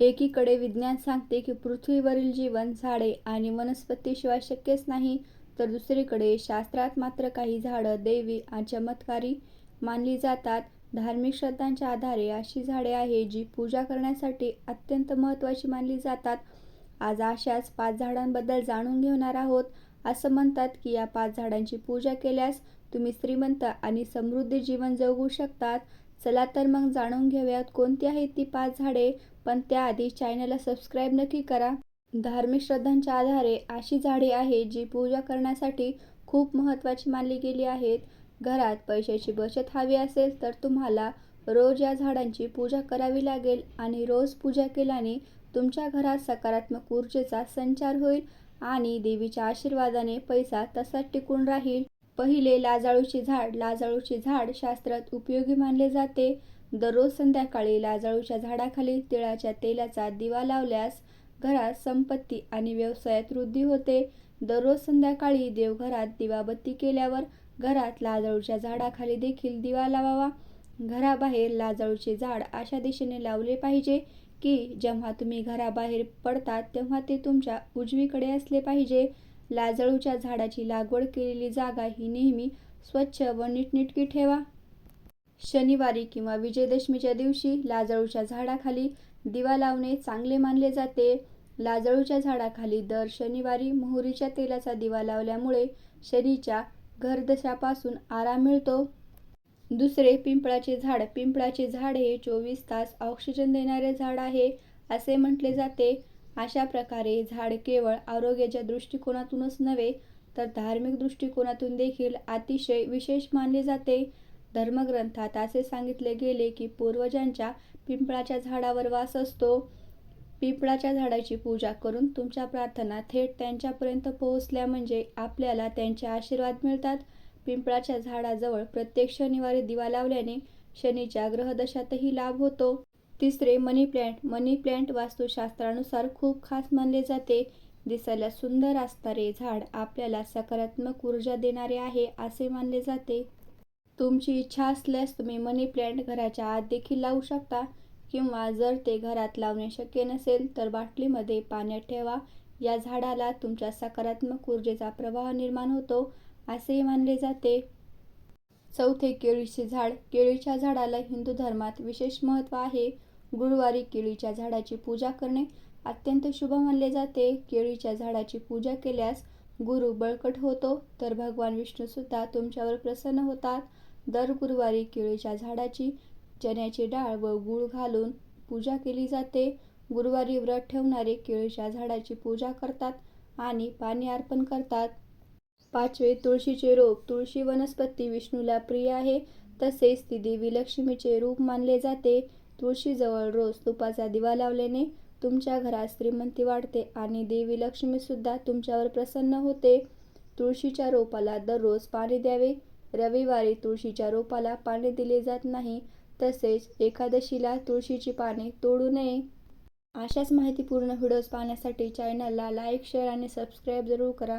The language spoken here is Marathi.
एकीकडे विज्ञान सांगते की पृथ्वीवरील जीवन झाडे आणि वनस्पतीशिवाय शक्यच नाही तर दुसरीकडे शास्त्रात मात्र काही झाडं दैवी आणि चमत्कारी मानली जातात. धार्मिक श्रद्धांच्या आधारे अशी झाडे आहे जी पूजा करण्यासाठी अत्यंत महत्त्वाची मानली जातात. आज अशाच पाच झाडांबद्दल जाणून घेणार आहोत. असं म्हणतात की या पाच झाडांची पूजा केल्यास तुम्ही श्रीमंत आणि समृद्धी जीवन जगू शकतात. चला तर मग जाणून घेऊयात कोणती आहेत ती पाच झाडे. पण त्याआधी चॅनलला सबस्क्राईब नक्की करा. धार्मिक श्रद्धांच्या आधारे अशी झाडे आहेत जी पूजा करण्यासाठी खूप महत्त्वाची मानली गेली आहेत. घरात पैशाची बचत हवी असेल तर तुम्हाला रोज या झाडांची पूजा करावी लागेल आणि रोज पूजा केल्याने तुमच्या घरात सकारात्मक ऊर्जेचा संचार होईल आणि देवीच्या आशीर्वादाने पैसा तसाच टिकून राहील. पहिले लाजाळूचे झाड लाजाळूचे झाड शास्त्रात उपयोगी मानले जाते. दररोज संध्याकाळी लाजाळूच्या झाडाखाली तिळाच्या तेलाचा दिवा लावल्यास घरात संपत्ती आणि व्यवसायात वृद्धी होते. दररोज संध्याकाळी देवघरात दिवाबत्ती केल्यावर घरात लाजाळूच्या झाडाखाली देखील दिवा लावावा. घराबाहेर लाजाळूचे झाड अशा दिशेने लावले पाहिजे की जेव्हा तुम्ही घराबाहेर पडतात तेव्हा ते तुमच्या उजवीकडे असले पाहिजे. लाजळूच्या झाडाची लागवड केलेली जागा ही नेहमी स्वच्छ व नीटनेटकी ठेवा. शनिवारी किंवा विजयदशमीच्या दिवशी लाजळूच्या झाडाखाली दिवा लावणे चांगले मानले जाते. लाजळूच्या झाडाखाली दर शनिवारी मोहरीच्या तेलाचा दिवा लावल्यामुळे शनीच्या घरदशापासून आराम मिळतो. दुसरे पिंपळाचे झाड पिंपळाचे झाड हे चोवीस तास ऑक्सिजन देणारे झाड आहे असे म्हटले जाते. अशा प्रकारे झाड केवळ आरोग्याच्या दृष्टिकोनातूनच नव्हे तर धार्मिक दृष्टिकोनातून देखील अतिशय विशेष मानले जाते. धर्मग्रंथात असे सांगितले गेले की पूर्वजांच्या पिंपळाच्या झाडावर वास असतो. पिंपळाच्या झाडाची पूजा करून तुमच्या प्रार्थना थेट त्यांच्यापर्यंत पोहोचल्या म्हणजे आपल्याला त्यांचे आशीर्वाद मिळतात. पिंपळाच्या झाडाजवळ प्रत्येक शनिवारी दिवा लावल्याने शनीच्या ग्रहदशातही लाभ होतो. तिसरे मनी प्लॅन्ट मनी प्लॅन्ट वास्तुशास्त्रानुसार खूप खास मानले जाते. दिसायला सुंदर असणारे झाड आपल्याला सकारात्मक ऊर्जा देणारे आहे असे मानले जाते. तुमची इच्छा असल्यास तुम्ही मनी प्लॅन्ट घराच्या आत देखील लावू शकता किंवा जर ते घरात लावणे शक्य नसेल तर बाटलीमध्ये पाण्यात ठेवा. या झाडाला तुमच्या सकारात्मक ऊर्जेचा प्रवाह निर्माण होतो असेही मानले जाते. चौथे केळीचे झाड केळीच्या झाडाला हिंदू धर्मात विशेष महत्त्व आहे. गुरुवारी केळीच्या झाडाची पूजा करणे अत्यंत शुभ मानले जाते. केळीच्या झाडाची पूजा केल्यास गुरु बळकट होतो तर भगवान विष्णूसुद्धा तुमच्यावर प्रसन्न होतात. दर गुरुवारी केळीच्या झाडाची चण्याची डाळ व गूळ घालून पूजा केली जाते. गुरुवारी व्रत ठेवणारे केळीच्या झाडाची पूजा करतात आणि पाणी अर्पण करतात. पाचवे तुळशीचे रोप तुळशी वनस्पती विष्णूला प्रिय आहे तसेच ती देवी लक्ष्मीचे रूप मानले जाते. तुळशीजवळ रोज तुपाचा दिवा लावल्याने तुमच्या घरात श्रीमंती वाढते आणि देवी लक्ष्मीसुद्धा तुमच्यावर प्रसन्न होते. तुळशीच्या रोपाला दररोज पाणी द्यावे. रविवारी तुळशीच्या रोपाला पाणी दिले जात नाही तसेच एकादशीला तुळशीची पाने तोडू नये. अशाच माहितीपूर्ण व्हिडिओज पाहण्यासाठी चॅनलला लाईक शेअर आणि सबस्क्राईब जरूर करा.